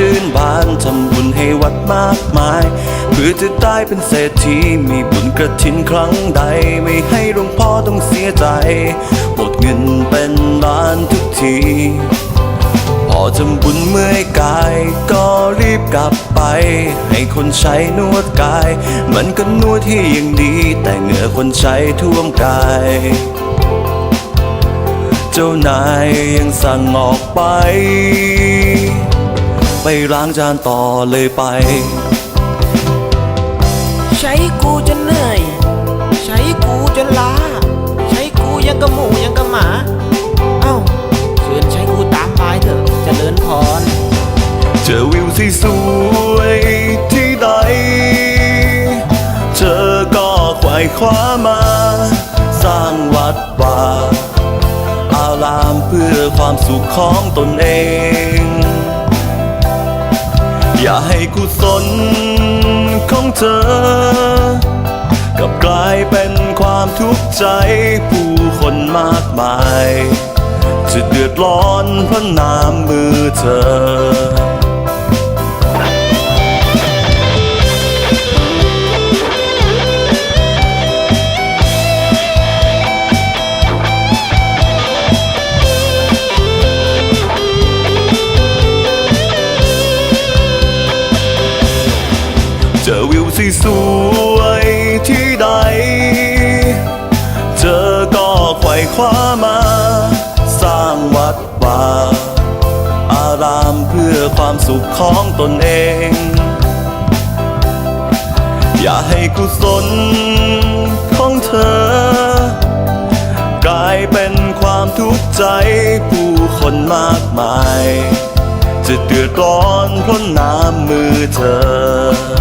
ชื่นบานทำบุญให้วัดมากมาย เพื่อจะได้เป็นเศรษฐีมีบุญกระถินครั้งใด ไม่ให้หลวงพ่อต้องเสียใจ หมดเงินเป็นล้านทุกทีพอทำบุญเมื่อยกาย ก็รีบกลับไป ให้คนใช้นวดกาย มันก็นวดที่ยังดี แต่เหงื่อคนใช้ท่วมกาย เจ้านายยังสั่งออกไป ไปล้างจานต่อเลยไป ใช้กูจนเหนื่อย ใช้กูจนล้า ใช้กูยังกระหมูยังกระหมา เอ้าเชิญใช้กูตามไปเถอะเจริญพร เจอวิวที่สวยที่ใดเธอก็ไขว่คว้ามา สร้างวัดวาอารามเพื่อความสุขของตนเอง อย่าให้กุศลของเธอ กับกลายเป็นความทุกข์ใจผู้คนมากมาย จะเดือดร้อนเพราะน้ำมือเธอ เจอวิวที่สวยที่ใด เธอก็ไขว่คว้ามา สร้างวัดวาอารามเพื่อความสุขของตนเอง อย่าให้กุศลของเธอ กลายเป็นความทุกข์ใจผู้คนมากมายจะเดือดร้อนเพราะน้ำมือเธอ